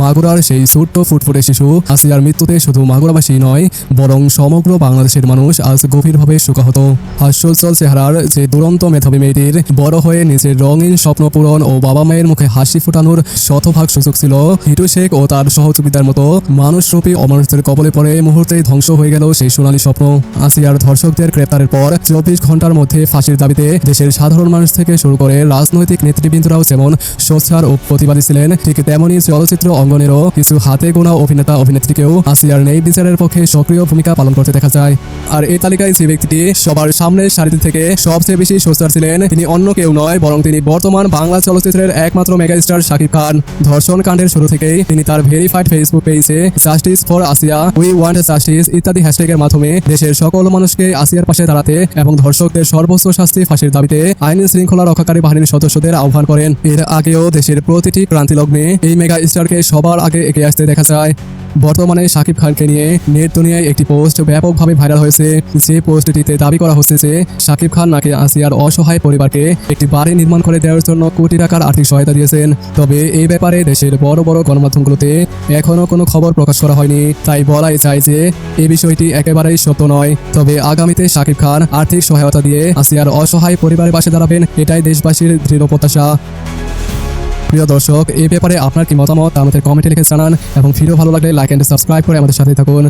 মাগুরার সেই ছোট্ট ফুটফুটে শিশু আসিয়ার মৃত্যুতে শুধু মাগুরাবাসী নয়, বরং সমগ্র বাংলাদেশের মানুষ আজ গভীরভাবে শোকাহত। হাস্যোজ্জ্বল চেহারার যে দুরন্ত মেধাবী মেয়েটির বড় হয়ে নিজের রঙিন স্বপ্ন পূরণ ও বাবা মায়ের মুখে হাসি ফোটানোর শতভাগ সুযোগ ছিল, হিটু শেখ ও তার সহযোগিতার মতো মানুষরূপী অমানুষদের কবলে পড়ে মুহূর্তেই ধ্বংস হয়ে গেল সেই সোনালী স্বপ্ন। আসিয়ার ধর্ষকদের গ্রেপ্তারের পর চব্বিশ ঘণ্টার মধ্যে ফাঁসির দাবিতে দেশের সাধারণ মানুষ থেকে শুরু করে রাজনৈতিক নেতৃবৃন্দরাও যেমন সোচ্চার ও প্রতিবাদী ছিলেন, ঠিক তেমনই চলচ্চিত্র অঙ্গনেরও কিছু হাতে গোনা অভিনেতা অভিনেত্রীকেও আসিয়ার নেই বিচারের পক্ষে সক্রিয় ভূমিকা পালন করতে দেখা যায়। আর এই তালিকায় যে ব্যক্তিটি সবার সামনের সারিতে থেকে সবচেয়ে বেশি সোচ্চার ছিলেন, তিনি অন্য কেউ নয়, বরং তিনি বর্তমান বাংলা চলচ্চিত্রের একমাত্র মেগাস্টার শাকিব খান। ধর্ষণ কাণ্ডের শুরু থেকেই তিনি তার ভেরিফাইড ফেসবুক পেজে justice for Asiya, we want justice ইত্যাদি হ্যাশট্যাগের মাধ্যমে দেশের সকল মানুষকে আসিয়ার পাশে দাঁড়াতে এবং ধর্ষকদের সর্বোচ্চ শাস্তি ফাঁসির দাবিতে আইন শৃঙ্খলা রক্ষাকারী বাহিনীর সদস্যদের আহ্বান করেন। এর আগেও দেশের প্রতিটি ক্রান্তি লগ্নে এই মেগা স্টারকে সবার আগে এগিয়ে আসতে দেখা যায়। বর্তমানে শাকিব খানকে নিয়ে নেট দুনিয়ায় একটি পোস্ট ব্যাপকভাবে ভাইরাল হয়েছে। যে পোস্টটিতে দাবি করা হচ্ছে যে শাকিব খান নাকি আসিয়ার অসহায় পরিবারকে একটি বাড়ি নির্মাণ করে দেওয়ার জন্য কোটি টাকার আর্থিক সহায়তা দিয়েছেন। তবে এই ব্যাপারে দেশের বড় বড় গণমাধ্যমগুলোতে এখনও কোনো খবর প্রকাশ করা হয়নি। তাই বলাই যায় যে এই বিষয়টি একেবারেই সত্য নয়। তবে আগামীতে শাকিব খান আর্থিক সহায়তা দিয়ে আসিয়ার অসহায় পরিবারের পাশে দাঁড়াবেন, এটাই দেশবাসীর দৃঢ় প্রত্যাশা। প্রিয় দর্শক এই ব্যাপারে আপনার কি মতামত? আমাদের কমেন্টে লিখে জানান এবং ভিডিও ভালো লাগলে লাইক অ্যান্ড সাবস্ক্রাইব করে আমাদের সাথে থাকুন।